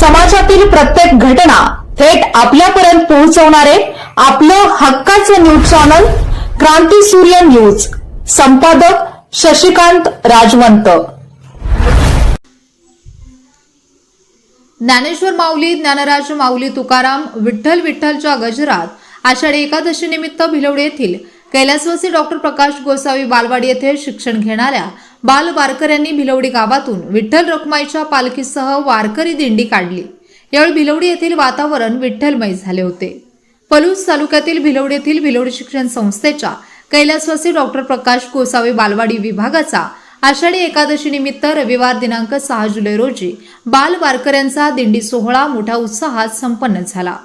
समाजातील प्रत्येक घटना थेट आपल्यापर्यंत पोहोचवणारे आपलं हक्काचं न्यूज चॅनल क्रांती सूर्य न्यूज. संपादक शशिकांत राजवंत. ज्ञानेश्वर माऊली ज्ञानराज माऊली तुकाराम विठ्ठल विठ्ठलच्या गजरात आषाढी एकादशी निमित्त भिलवडी येथील कैलासवासी डॉक्टर प्रकाश गोसावी बालवाडी येथे शिक्षण घेणाऱ्या बाल वारकऱ्यांनी भिलवडी गावातून विठ्ठल रखुमाईच्या पालखीसह वारकरी दिंडी काढली. यावेळी भिलवडी येथील वातावरण विठ्ठलमय झाले होते. पलूस तालुक्यातील भिलवडी येथील भिलवडी शिक्षण संस्थेच्या कैलासवासी डॉक्टर प्रकाश गोसावी बालवाडी विभागाचा आषाढी एकादशी निमित्त रविवार दिनांक सहा जुलै रोजी बाल वारकऱ्यांचा दिंडी सोहळा मोठ्या उत्साहात संपन्न झाला.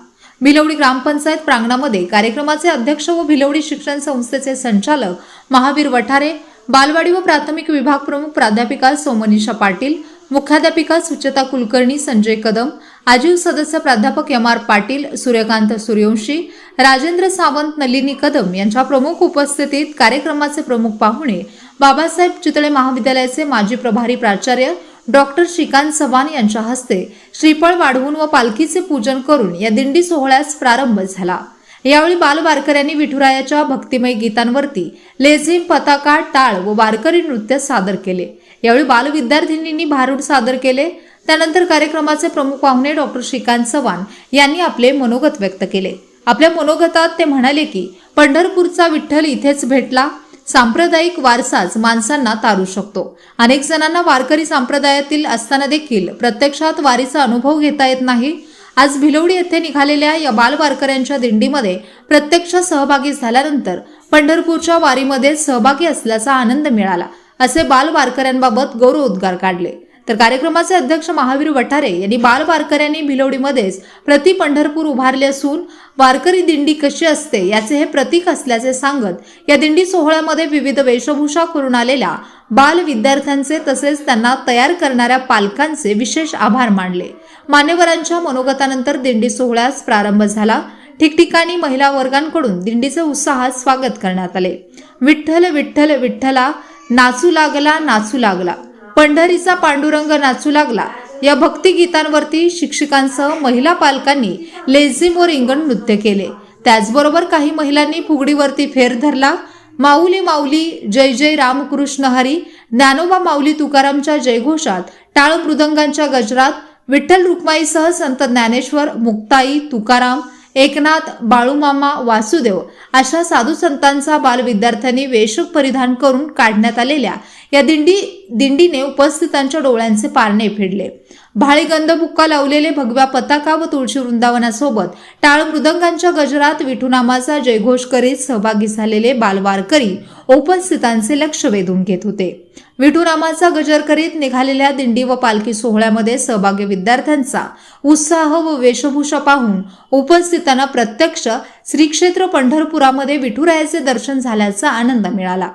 भिलवडी ग्रामपंचायत प्रांगणामध्ये कार्यक्रमाचे अध्यक्ष व भिलवडी शिक्षण संस्थेचे संचालक महावीर वठारे बालवाडी व प्राथमिक विभाग प्रमुख प्राध्यापिका सोमनीषा पाटील मुख्याध्यापिका सुचेता कुलकर्णी संजय कदम आजीव सदस्य प्राध्यापक एम आर पाटील सूर्यकांत सूर्यवंशी राजेंद्र सावंत नलिनी कदम यांच्या प्रमुख उपस्थितीत कार्यक्रमाचे प्रमुख पाहुणे बाबासाहेब चितळे महाविद्यालयाचे माजी प्रभारी प्राचार्य डॉक्टर श्रीकांत चव्हाण यांच्या हस्ते श्रीफळ वाढवून व पालखीचे पूजन करून या दिंडी सोहळ्यास प्रारंभ झाला. यावेळी बाल वारकऱ्यांनी विठुरायाच्या भक्तिमय गीतांवरती लेझिम पताका टाळ व वारकरी नृत्य सादर केले. यावेळी बाल विद्यार्थिनींनी भारूड सादर केले. त्यानंतर कार्यक्रमाचे प्रमुख पाहुणे डॉक्टर श्रीकांत चव्हाण यांनी आपले मनोगत व्यक्त केले. आपल्या मनोगतात ते म्हणाले की पंढरपूरचा विठ्ठल इथेच भेटला. सांप्रदायिक वारसाच माणसांना तारू शकतो. अनेक जणांना वारकरी संप्रदायातील असताना देखील प्रत्यक्षात वारीचा अनुभव घेता येत नाही. आज भिलवडी येथे निघालेल्या या बाल वारकऱ्यांच्या दिंडीमध्ये प्रत्यक्ष सहभागी झाल्यानंतर पंढरपूरच्या वारीमध्ये सहभागी असल्याचा आनंद मिळाला असे बाल वारकऱ्यांबाबत गौरवोद्गार काढले. तर कार्यक्रमाचे अध्यक्ष महावीर वठारे यांनी बाल वारकऱ्यांनी भिलवडीमध्येच प्रति पंढरपूर उभारले असून वारकरी दिंडी कशी असते याचे हे प्रतीक असल्याचे सांगत या दिंडी सोहळ्यामध्ये विविध वेशभूषा करून आलेल्या बाल विद्यार्थ्यांचे तसेच त्यांना तयार करणाऱ्या पालकांचे विशेष आभार मानले. मान्यवरांच्या मनोगतानंतर दिंडी सोहळ्यास प्रारंभ झाला. ठिकठिकाणी महिला वर्गांकडून दिंडीचे उत्साहात स्वागत करण्यात आले. विठ्ठल विठ्ठल विठ्ठला नाचू लागला नाचू लागला. पंढरीचा पांडुरंग नाचू लागला. या भक्तिगीतांवरती शिक्षकांसह महिला पालकांनी लेझिम व रिंगण नृत्य केले. त्याचबरोबर काही महिलांनी फुगडीवरती फेर धरला. माऊली माऊली जय जय रामकृष्ण हरी ज्ञानोबा माऊली तुकारामच्या जयघोषात टाळ मृदंगांच्या गजरात विठ्ठल रुक्माईसह संत ज्ञानेश्वर मुक्ताई तुकाराम एकनाथ बाळूमामा वासुदेव अशा साधू संतांचा बाल विद्यार्थ्यांनी वेश परिधान करून काढण्यात आलेल्या या दिंडी दिंडीने उपस्थितांच्या डोळ्यांचे पारणे फेडले. भाळी गंधबुक्का लावलेले भगव्या पताका व तुळशी वृंदावनासोबत टाळ मृदंगांच्या गजरात विठुनामाचा जयघोष करीत सहभागी झालेले बालवारकरी उपस्थितांचे लक्ष वेधून घेत होते. विठुरामाचा गजर करीत निघालेल्या दिंडी व पालखी सोहळ्यामध्ये सहभागी विद्यार्थ्यांचा उत्साह व वेशभूषा पाहून उपस्थितांना प्रत्यक्ष श्रीक्षेत्र पंढरपुरामध्ये विठुरायाचे दर्शन झाल्याचा आनंद मिळाला.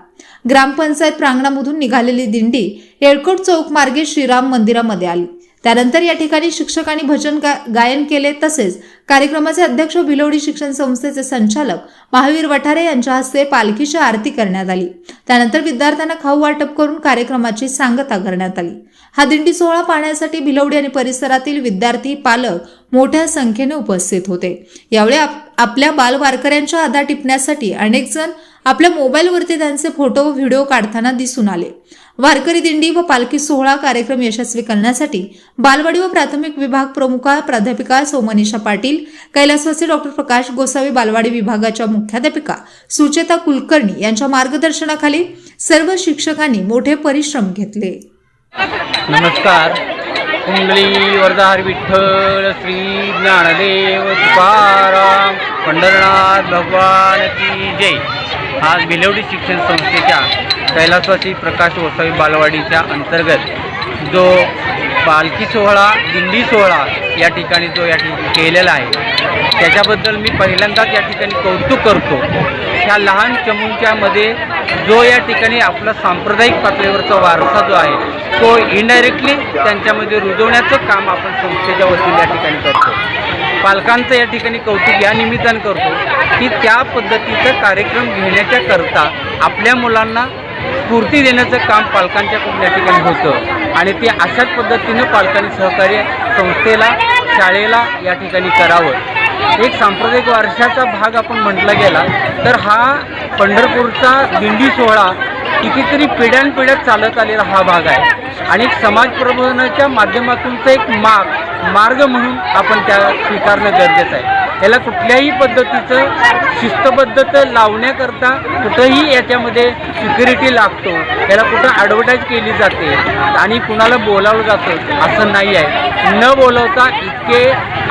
ग्रामपंचायत प्रांगणामधून निघालेली दिंडी येळकोट चौक मार्गे श्रीराम मंदिरामध्ये आली. त्यानंतर या ठिकाणी शिक्षकांनी भजन गा गायन केले तसेच कार्यक्रमाचे अध्यक्ष भिलोडी शिक्षण संस्थेचे संचालक महावीर वठारे यांच्या हस्ते पालखीची आरती करण्यात आली. त्यानंतर विद्यार्थ्यांना खाऊ वाटप करून कार्यक्रमाची सांगता करण्यात आली. हा दिंडी सोहळा पाहण्यासाठी भिलवडी आणि परिसरातील विद्यार्थी पालक मोठ्या संख्येने उपस्थित होते. यावेळी आप- आपल्या बालवारकऱ्यांच्या आधा टिपण्यासाठी अनेक जण आपल्या मोबाईलवरती त्यांचे फोटो व व्हिडिओ काढताना दिसून आले. वारकरी दिंडी व पालखी सोहळा कार्यक्रम यशस्वी करण्यासाठी बालवाडी व प्राथमिक विभाग प्रमुखा प्राध्यापिका सोमनिषा पाटील कैलासवासी डॉक्टर प्रकाश गोसावी बालवाडी विभागाच्या मुख्याध्यापिका सुचेता कुलकर्णी यांच्या मार्गदर्शनाखाली सर्व शिक्षकांनी मोठे परिश्रम घेतले. नमस्कार. कुंडली वरदार विठ्ठल श्री ज्ञानदेव तुकाराम पंढरनाथ भगवान की जय. आज भिलवडी शिक्षण संस्थेच्या कैलासवासी प्रकाश वसावी बालवाडीच्या अंतर्गत जो पालखी सोहळा दिंडी सोहळा या ठिकाणी जो या ठिकाणी केलेला आहे त्याच्याबद्दल मी पहिल्यांदाच या ठिकाणी कौतुक करतो. ह्या लहान चमूंच्यामध्ये जो या ठिकाणी आपला सांप्रदायिक पातळीवरचा वारसा जो आहे तो इनडायरेक्टली त्यांच्यामध्ये रुजवण्याचं काम आपण संस्थेच्या वतीने या ठिकाणी करतो. पालकांचं या ठिकाणी कौतुक या निमित्तानं करतो की त्या पद्धतीचा कार्यक्रम घेण्याच्या करता आपल्या मुलांना स्फूर्ती देण्याचं काम पालकांच्याकडून या ठिकाणी होतं. आणि ते अशाच पद्धतीनं पालकांनी सहकार्य संस्थेला शाळेला या ठिकाणी करावं. एक सांप्रदायिक वारशाचा भाग आपण म्हटला गेला तर हा पंढरपूरचा दिंडी सोहळा कितीतरी पिढ्यानपिढ्या चालत आलेला हा भाग आहे. आणि एक समाज प्रबोधनाच्या माध्यमातूनचा एक मार्ग मार्ग म्हणून आपण त्या स्वीकारणं गरजेचं आहे. याला कुठल्याही पद्धतीचं शिस्तबद्धता लावण्याकरता कुठंही याच्यामध्ये सिक्युरिटी लागतो. याला कुठं ॲडव्हर्टाईज केली जाते आणि कुणाला बोलावलं जातं असं नाही आहे. न बोलवता इतके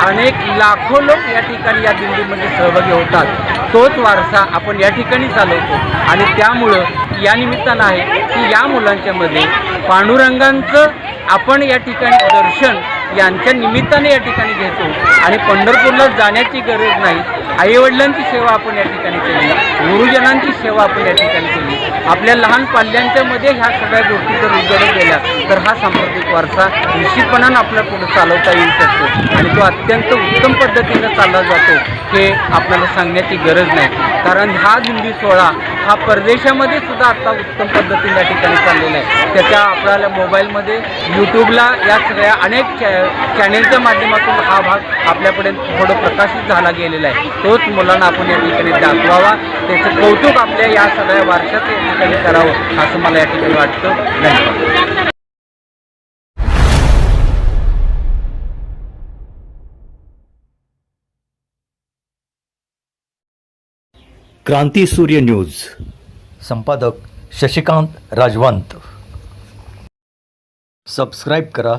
अनेक लाखो लोक या ठिकाणी या दिंडीमध्ये सहभागी होतात. तोच वारसा आपण या ठिकाणी चालवतो. आणि त्यामुळं या निमित्तानं आहे की या मुलांच्यामध्ये पांडुरंगांचं आपण या ठिकाणी दर्शन यांच्या निमित्ताने या ठिकाणी घेतो. आणि पंढरपूरला जाण्याची गरज नाही. आईवडिलांची सेवा आपण या ठिकाणी केली. गुरुजनांची सेवा आपण या ठिकाणी केली. आपल्या लहान पाल्यांच्यामध्ये ह्या सगळ्या गोष्टी जर उजळत गेल्या तर हा सांस्कृतिक वारसा निश्चितपणानं आपल्या पुढे चालवता येऊ शकतो. आणि तो अत्यंत उत्तम पद्धतीनं चालला जातो हे आपल्याला सांगण्याची गरज नाही. कारण हा दिंडी सोहळा हा परदेशामध्ये सुद्धा आता उत्तम पद्धतीने या ठिकाणी चाललेला आहे. त्याच्या आपल्याला मोबाईलमध्ये यूट्यूबला या सगळ्या अनेक चॅ चॅनेलच्या माध्यमातून हा भाग आपल्यापर्यंत थोडं प्रकाशित झाला गेलेला आहे. तोच मुलांना आपण या ठिकाणी दाखवावा. त्याचं कौतुक आपल्या या सगळ्या वारशाचं या ठिकाणी करावं असं मला या ठिकाणी वाटतं. धन्यवाद. क्रांती सूर्य न्यूज. संपादक शशिकांत राजवंत. सबस्क्राईब करा.